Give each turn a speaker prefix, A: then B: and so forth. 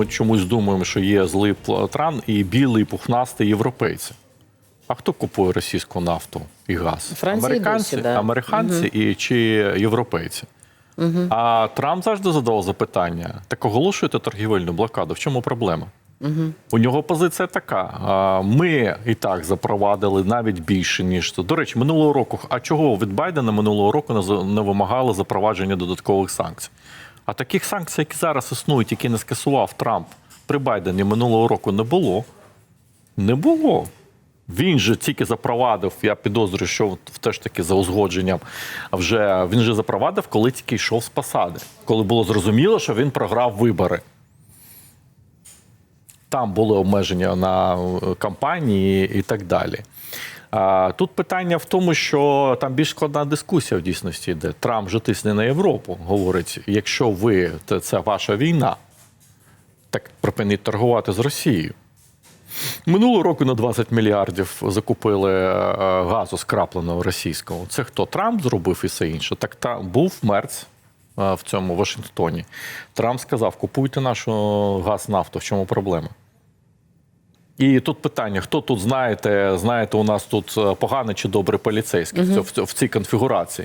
A: ми чомусь думаємо, що є злий платран і білий пухнастий європейці. А хто купує російську нафту і газ?
B: Франція
A: американці,
B: досі, да.
A: американці і чи європейці? А Трамп завжди задавав запитання: так оголошуєте торгівельну блокаду. В чому проблема? У нього позиція така: ми і так запровадили навіть більше ніж то. До речі, минулого року. А чого від Байдена минулого року не вимагали запровадження додаткових санкцій? А таких санкцій, які зараз існують, які не скасував Трамп при Байдені минулого року, не було. Не було. Він же тільки запровадив, я підозрюю, що теж таки за узгодженням. Вже він же запровадив, коли тільки йшов з посади, коли було зрозуміло, що він програв вибори. Там були обмеження на е, кампанії і так далі. Тут питання в тому, що там більш складна дискусія в дійсності йде. Трамп же тисне на Європу. Говорить: якщо ви це, ваша війна, так припиніть торгувати з Росією. Минулого року на 20 мільярдів закупили е, е, газу скрапленого російського. Це хто Трамп зробив і все інше. Так та був мерц е, в цьому Вашингтоні. Трамп сказав: купуйте нашу газ нафту. В чому проблема? І тут питання: хто тут знаєте, знаєте, у нас тут погане поганий чи добрий поліцейський в, в цій конфігурації?